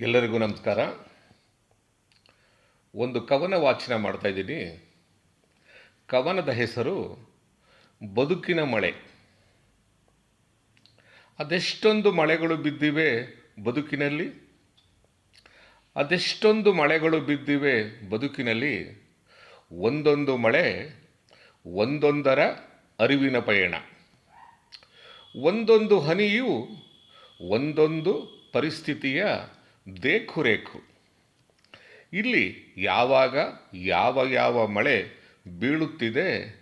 ಎಲ್ಲರಿಗೂ ನಮಸ್ಕಾರ. ಒಂದು ಕವನ ವಾಚನ ಮಾಡ್ತಾ ಇದ್ದೀನಿ. ಕವನದ ಹೆಸರು ಬದುಕಿನ ಮಳೆ. ಅದೆಷ್ಟೊಂದು ಮಳೆಗಳು ಬಿದ್ದಿವೆ ಬದುಕಿನಲ್ಲಿ? ಅದೆಷ್ಟೊಂದು ಮಳೆಗಳು ಬಿದ್ದಿವೆ ಬದುಕಿನಲ್ಲಿ? ಒಂದೊಂದು ಮಳೆ, ಒಂದೊಂದರ ಅರಿವಿನ ಪಯಣ. ಒಂದೊಂದು ಹನಿಯು ಒಂದೊಂದು ಪರಿಸ್ಥಿತಿಯ ದೇಖುರೇಖು ಇಲ್ಲಿ ಯಾವಾಗ, ಯಾವ ಯಾವ ಮಳೆ ಬೀಳುತ್ತಿದೆ,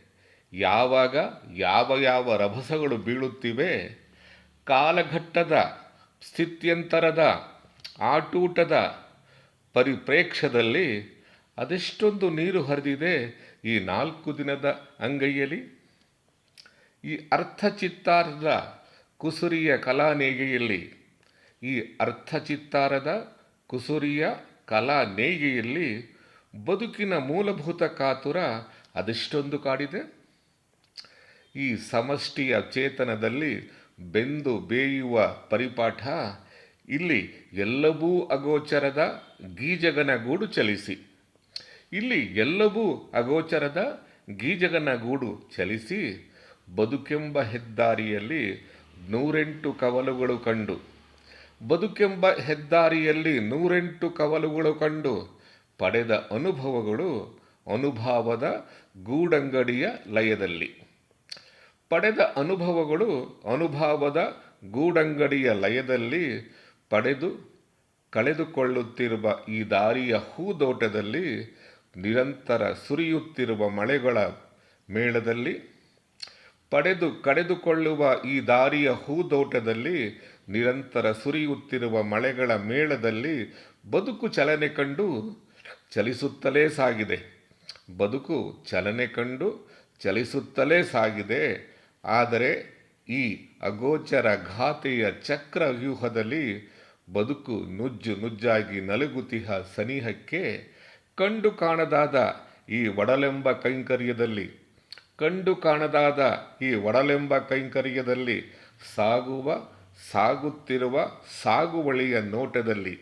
ಯಾವಾಗ, ಯಾವ ಯಾವ ರಭಸಗಳು ಬೀಳುತ್ತಿವೆ, ಕಾಲಘಟ್ಟದ, ಸ್ಥಿತ್ಯಂತರದ, ಆಟೂಟದ ಪರಿಪ್ರೇಕ್ಷ್ಯದಲ್ಲಿ ಅದೆಷ್ಟೊಂದು ನೀರು ಹರಿದಿದೆ ಈ ನಾಲ್ಕು ದಿನದ ಅಂಗೈಯಲ್ಲಿ? ಈ ಅರ್ಥಚಿತ್ತಾರದ ಕುಸುರಿಯ ಕಲಾನೇಗೆಯಲ್ಲಿ ಈ ಅರ್ಥಚಿತ್ತಾರದ ಕುಸುರಿಯ ಕಲಾ ನೇಯ್ಗೆಯಲ್ಲಿ ಬದುಕಿನ ಮೂಲಭೂತ ಕಾತುರ ಅದೆಷ್ಟೊಂದು ಕಾಡಿದೆ? ಈ ಸಮಷ್ಟಿಯ ಚೇತನದಲ್ಲಿ ಬೆಂದು ಬೇಯುವ ಪರಿಪಾಠ, ಇಲ್ಲಿ ಎಲ್ಲವೂ ಅಗೋಚರದ ಗೀಜಗನ ಗೂಡು ಚಲಿಸಿ. ಇಲ್ಲಿ ಎಲ್ಲವೂ ಅಗೋಚರದ ಗೀಜಗನ ಗೂಡು ಚಲಿಸಿ, ಬದುಕೆಂಬ ಹೆದ್ದಾರಿಯಲ್ಲಿ ನೂರೆಂಟು ಕವಲುಗಳು ಕಂಡು ಬದುಕೆಂಬ ಹೆದ್ದಾರಿಯಲ್ಲಿ ನೂರೆಂಟು ಕವಲುಗಳು ಕಂಡು ಪಡೆದ ಅನುಭವಗಳು ಅನುಭಾವದ ಗೂಡಂಗಡಿಯ ಲಯದಲ್ಲಿ. ಪಡೆದ ಅನುಭವಗಳು ಅನುಭಾವದ ಗೂಡಂಗಡಿಯ ಲಯದಲ್ಲಿ ಪಡೆದು ಕಳೆದುಕೊಳ್ಳುತ್ತಿರುವ ಈ ದಾರಿಯ ಹೂದೋಟದಲ್ಲಿ ನಿರಂತರ ಸುರಿಯುತ್ತಿರುವ ಮಳೆಗಳ ಮೇಳದಲ್ಲಿ ಪಡೆದು ಕಡೆದುಕೊಳ್ಳುವ ಈ ದಾರಿಯ ಹೂದೋಟದಲ್ಲಿ ನಿರಂತರ ಸುರಿಯುತ್ತಿರುವ ಮಳೆಗಳ ಮೇಳದಲ್ಲಿ ಬದುಕು ಚಲನೆ ಕಂಡು ಚಲಿಸುತ್ತಲೇ ಸಾಗಿದೆ. ಬದುಕು ಚಲನೆ ಕಂಡು ಚಲಿಸುತ್ತಲೇ ಸಾಗಿದೆ. ಆದರೆ ಈ ಅಗೋಚರ ಘಾತೆಯ ಚಕ್ರ ವ್ಯೂಹದಲ್ಲಿ ಬದುಕು ನುಜ್ಜು ನುಜ್ಜಾಗಿ ನಲುಗುತಿಹ ಸನಿಹಕ್ಕೆ ಕಂಡು ಕಾಣದಾದ ಈ ಒಡಲೆಂಬ ಕೈಂಕರ್ಯದಲ್ಲಿ ಕಂಡು ಕಾಣದಾದ ಈ ಒಡಲೆಂಬ ಕೈಂಕರ್ಯದಲ್ಲಿ ಸಾಗುವ, ಸಾಗುತ್ತಿರುವ ಸಾಗುವಳಿಯ ನೋಟದಲ್ಲಿ.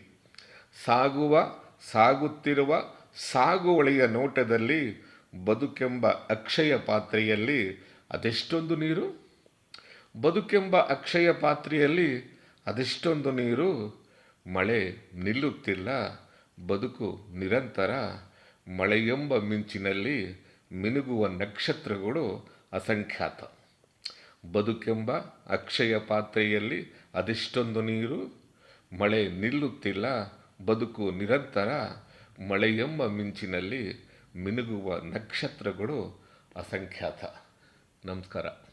ಸಾಗುವ, ಸಾಗುತ್ತಿರುವ ಸಾಗುವಳಿಯ ನೋಟದಲ್ಲಿ ಬದುಕೆಂಬ ಅಕ್ಷಯ ಪಾತ್ರೆಯಲ್ಲಿ ಅದೆಷ್ಟೊಂದು ನೀರು? ಬದುಕೆಂಬ ಅಕ್ಷಯ ಪಾತ್ರೆಯಲ್ಲಿ ಅದೆಷ್ಟೊಂದು ನೀರು? ಮಳೆ ನಿಲ್ಲುತ್ತಿಲ್ಲ, ಬದುಕು ನಿರಂತರ, ಮಳೆಯೆಂಬ ಮಿಂಚಿನಲ್ಲಿ ಮಿನುಗುವ ನಕ್ಷತ್ರಗಳು ಅಸಂಖ್ಯಾತ. ಬದುಕೆಂಬ ಅಕ್ಷಯ ಪಾತ್ರೆಯಲ್ಲಿ ಅದೆಷ್ಟೊಂದು ನೀರು, ಮಳೆ ನಿಲ್ಲುತ್ತಿಲ್ಲ, ಬದುಕು ನಿರಂತರ, ಮಳೆಯೆಂಬ ಮಿಂಚಿನಲ್ಲಿ ಮಿನುಗುವ ನಕ್ಷತ್ರಗಳು ಅಸಂಖ್ಯಾತ. ನಮಸ್ಕಾರ.